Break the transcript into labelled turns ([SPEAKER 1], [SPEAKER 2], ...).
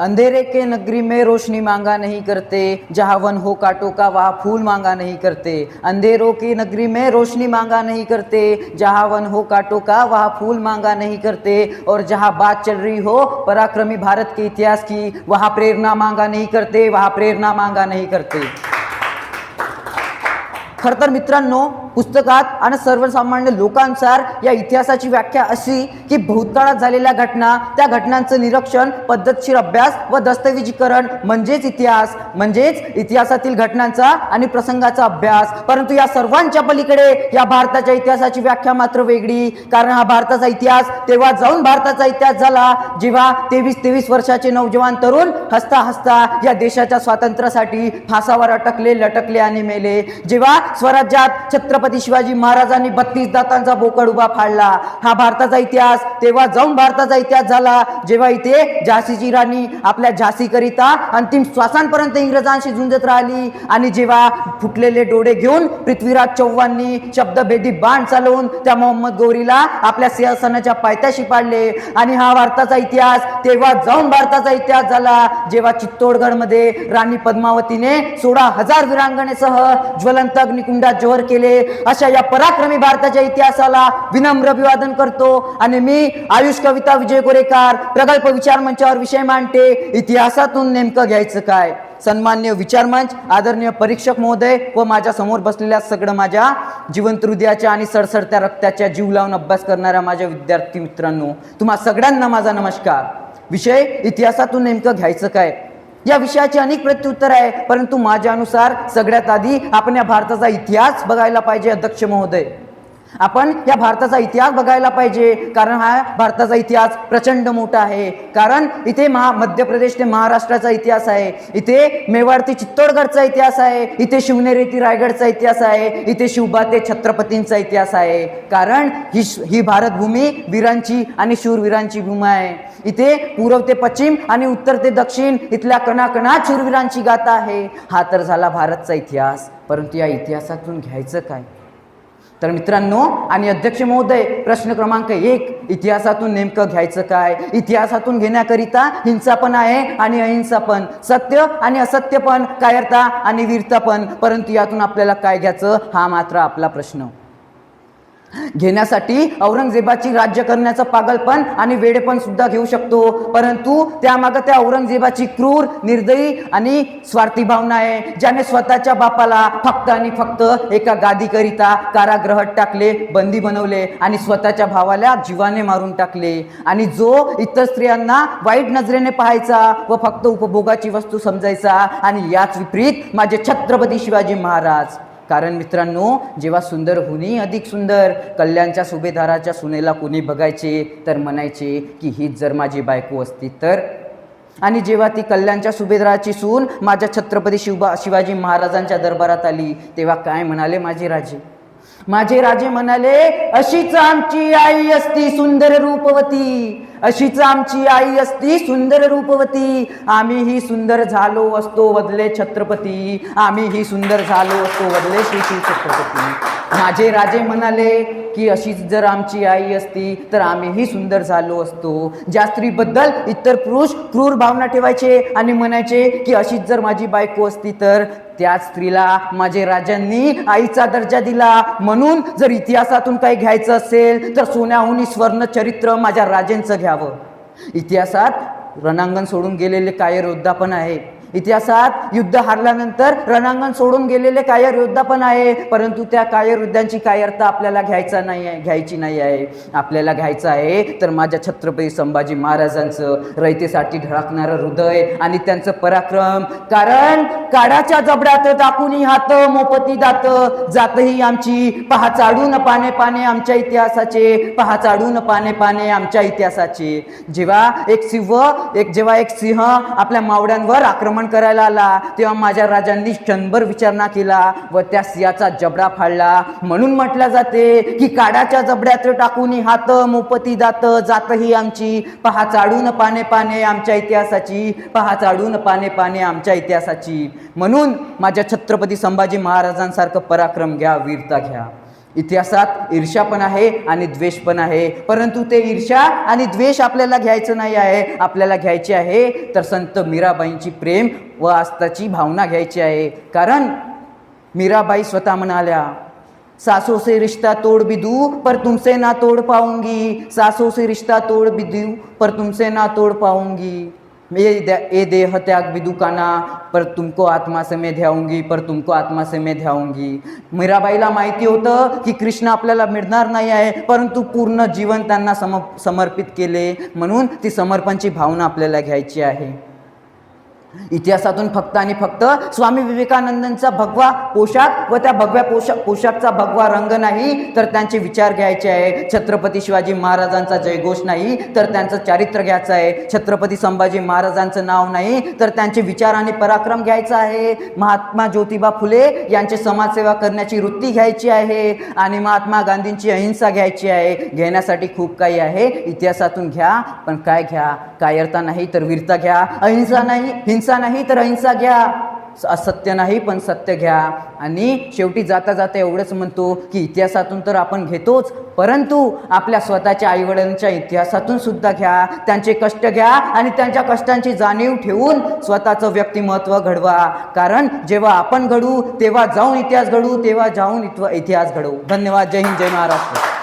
[SPEAKER 1] अंधेरे के नगरी में रोशनी मांगा नहीं करते, जहाँ वन हो काटो का, वहाँ फूल मांगा नहीं करते। अंधेरों की नगरी में रोशनी मांगा नहीं करते, जहाँ वन हो काटो का, वहाँ फूल मांगा नहीं करते। और जहाँ बात चल रही हो पराक्रमी भारत के इतिहास की, वहाँ प्रेरणा मांगा नहीं करते, वहाँ प्रेरणा मांगा नहीं करते। खरं तर मित्रांनो पुस्तकात आणि सर्वसामान्य लोकांसार या इतिहासाची व्याख्या अशी की भूतकाळात झालेल्या घटना त्या घटनांचं निरीक्षण पद्धतशीर अभ्यास व दस्तऐवजीकरण म्हणजेच इतिहास म्हणजेच इतिहासातील घटनांचा आणि प्रसंगाचा अभ्यास. परंतु या सर्वांच्या पलीकडे या भारताच्या इतिहासाची व्याख्या मात्र वेगळी. कारण हा भारताचा इतिहास तेव्हा जाऊन भारताचा इतिहास झाला जेव्हा तेवीस तेवीस वर्षाचे नौजवान तरुण हसता हसता या देशाच्या स्वातंत्र्यासाठी फासावर अटकले लटकले आणि मेले. जेव्हा स्वराज्यात छत्रपती शिवाजी महाराजांनी बत्तीस दातांचा बोकड उभा फाडला. हा भारताचा इतिहास. तेव्हा जाऊन भारताचा इतिहास झाला. जेव्हा इथे झाशीची राणी आपल्या झाशीकरिता अंतिम श्वासांपर्यंत इंग्रजांशी झुंजत राहिली आणि जेव्हा फुटलेले डोळे घेऊन पृथ्वीराज चौहाननी शब्दभेदी बाण चालवून त्या मोहम्मद गौरीला आपल्या सिंहासनाच्या पायथ्याशी पाडले. आणि हा भारताचा इतिहास. तेव्हा जाऊन भारताचा इतिहास झाला. जेव्हा चित्तोडगडमध्ये राणी पद्मावतीने सोळा हजार वीरांगणेसह ज्वलंत अग्निकुंडात जोहर केले. अशा या पराक्रमी भारताच्या इतिहासाला विनम्र अभिवादन करतो. आणि मी आयुष कविता विजय गोरेकार प्रगल्प विचार मंचावर विषय मांडते. इतिहासातून नेमकं घ्यायचं काय? सन्मान्य विचारमंच आदरणीय परीक्षक महोदय व माझ्यासमोर बसलेल्या सगळं माझ्या जिवंत हृदयाच्या आणि सडसडत्या रक्ताच्या जीव लावून अभ्यास करणाऱ्या माझ्या विद्यार्थी मित्रांनो तुम्हा सगळ्यांना माझा नमस्कार. विषय इतिहासातून नेमकं घ्यायचं काय? या विषयाची अनेक प्रत्युत्तर आहे परंतु माझ्यानुसार सगळ्यात आधी आपण या भारताचा इतिहास बघायला पाहिजे अध्यक्ष महोदय. आपण या भारताचा इतिहास बघायला पाहिजे. कारण हा भारताचा इतिहास प्रचंड मोठा आहे. कारण इथे महा मध्य प्रदेश ते महाराष्ट्राचा इतिहास आहे. इथे मेवाड ते चित्तोडगडचा इतिहास आहे. इथे शिवनेरी ते रायगडचा इतिहास आहे. इथे शिवबा ते छत्रपतींचा इतिहास आहे. कारण ही ही भारतभूमी वीरांची आणि शूरवीरांची भूमी आहे. इथे पूर्व ते पश्चिम आणि उत्तर ते दक्षिण इथल्या कणाकणात शूरवीरांची गाथा आहे. हा तर झाला भारतचा इतिहास. परंतु या इतिहासातून घ्यायचं काय? तर मित्रांनो आणि अध्यक्ष महोदय प्रश्न क्रमांक एक इतिहासातून नेमकं घ्यायचं काय? इतिहासातून घेण्याकरिता हिंसा पण आहे आणि अहिंसा पण. सत्य आणि असत्य पण कायरता आणि वीरता पण. परंतु यातून आपल्याला काय घ्यायचं? हा मात्र आपला प्रश्न. घेण्यासाठी औरंगजेबाची राज्य करण्याचं पागलपण आणि वेडेपण सुद्धा घेऊ शकतो. परंतु त्यामागं त्या औरंगजेबाची क्रूर निर्दयी आणि स्वार्थी भावना आहे ज्याने स्वतःच्या बापाला फक्त आणि फक्त एका गादीकरिता कारागृहात टाकले बंदी बनवले आणि स्वतःच्या भावाला जीवाने मारून टाकले. आणि जो इतर स्त्रियांना वाईट नजरेने पाहायचा व फक्त उपभोगाची वस्तू समजायचा आणि याच विपरीत माझे छत्रपती शिवाजी महाराज कारण मित्रांनो जेव्हा सुंदर हुनी अधिक सुंदर कल्याणच्या सुभेदाराच्या सुनेला कोणी बघायचे तर म्हणायचे की हीच जर माझी बायको असती तर? आणि जेव्हा ती कल्याणच्या सुभेदाराची सून माझ्या छत्रपती शिवबा शिवाजी महाराजांच्या दरबारात आली तेव्हा काय म्हणाले माझे राजे? माझे राजे म्हणाले अशीच आमची आई असती सुंदर रूपवती. अशीच आमची आई असती सुंदर रूपवती. आम्ही ही सुंदर झालो असतो वदले छत्रपती. आम्ही ही सुंदर झालो असतो वदले श्री श्री छत्रपती. माझे राजे म्हणाले की अशीच जर आमची आई असती तर आम्हीही सुंदर झालो असतो. ज्या स्त्रीबद्दल इतर पुरुष क्रूर भावना ठेवायचे आणि म्हणायचे की अशीच जर माझी बायको असती तर त्या स्त्रीला माझे राजांनी आईचा दर्जा दिला. म्हणून जर इतिहासातून काही घ्यायचं असेल तर सोन्याहून स्वर्ण चरित्र माझ्या राजांचं घ्यावं. इतिहासात रणांगण सोडून गेलेले कायर योद्धा पण आहे. इतिहासात युद्ध हारल्यानंतर रणांगण सोडून गेलेले कायर योद्धा पण आहे परंतु त्या कायर योद्ध्यांची कायरता आपल्याला घ्यायचा नाही आहे घ्यायची नाही आहे. आपल्याला घ्यायचं आहे तर माझ्या छत्रपती संभाजी महाराजांचं रयतेसाठी ढळकणारं हृदय आणि त्यांचं पराक्रम. कारण काडाच्या जबड्यात टाकून हात मोपती दात जातही आमची पहा चाडून पाने पाने आमच्या इतिहासाचे पहा चाडून पाने पाने आमच्या इतिहासाचे. जेव्हा एक सिंह एक जेव्हा एक सिंह आपल्या मावड्यांवर आक्रमण करायला आला तेव्हा माझ्या राजांनी क्षणभर विचारणा केला व त्या सियाचा जबडा फाडला. म्हणून म्हटलं जाते की काडाच्या जबड्यात टाकून हात मोपती जात जातही आमची. पहा चाडून पाने पाने आमच्या इतिहासाची पहा चाडून पाने पाने आमच्या इतिहासाची. म्हणून माझ्या छत्रपती संभाजी महाराजांसारखं पराक्रम घ्या वीरता घ्या. इतिहासात ईर्ष्या पण आहे आणि द्वेष पण आहे. परंतु ते ईर्ष्या आणि द्वेष आपल्याला घ्यायचं नाही आहे. आपल्याला घ्यायचे आहे तर संत मीराबाईंची प्रेम व आस्थाची भावना घ्यायची आहे. कारण मीराबाई स्वतः म्हणाल्या सासों से रिश्ता तोड़ भी दू पर तुमसे ना तोड़ पाऊंगी. सासों से रिश्ता तोड़ भी दू पर तुमसे ना तोड़ पाऊंगी. ये दे- ये देह त्याग भी दुकाना पर तुमको आत्मा से मैं ध्याऊंगी पर तुमको आत्मा से मैं ध्याऊंगी मीराबाईला माहिती होतं की कृष्ण आपल्याला मिळणार नाही आहे परंतु पूर्ण जीवन त्यांना सम समर्पित केले. म्हणून ती समर्पणची भावना आपल्याला घ्यायची आहे. इतिहासातून फक्त आणि फक्त स्वामी विवेकानंदांचा भगवा पोशाख व त्या भगव्या पोशाख पोशाखचा भगवा रंग नाही तर त्यांचे विचार घ्यायचे आहे. छत्रपती शिवाजी महाराजांचा जयघोष नाही तर त्यांचं चारित्र्य घ्यायचं आहे. छत्रपती संभाजी महाराजांचं नाव नाही तर त्यांचे विचार आणि पराक्रम घ्यायचा आहे. महात्मा ज्योतिबा फुले यांचे समाजसेवा करण्याची वृत्ती घ्यायची आहे आणि महात्मा गांधींची अहिंसा घ्यायची आहे. घेण्यासाठी खूप काही आहे. इतिहासातून घ्या पण काय घ्या? कायरता नाही तर वीरता घ्या. अहिंसा नाही हिंसा नाही तर अहिंसा घ्या. असत्य नाही पण सत्य घ्या. आणि शेवटी जाता जाता एवढंच म्हणतो की इतिहासातून तर आपण घेतोच. परंतु आपल्या स्वतःच्या आईवडिलांच्या इतिहासातून सुद्धा घ्या. त्यांचे कष्ट घ्या आणि त्यांच्या कष्टांची जाणीव ठेवून स्वतःचं व्यक्तिमत्व घडवा. कारण जेव्हा आपण घडू तेव्हा जाऊन इतिहास घडू तेव्हा जाऊन इतिहास घडवू. धन्यवाद. जय हिंद जय महाराष्ट्र.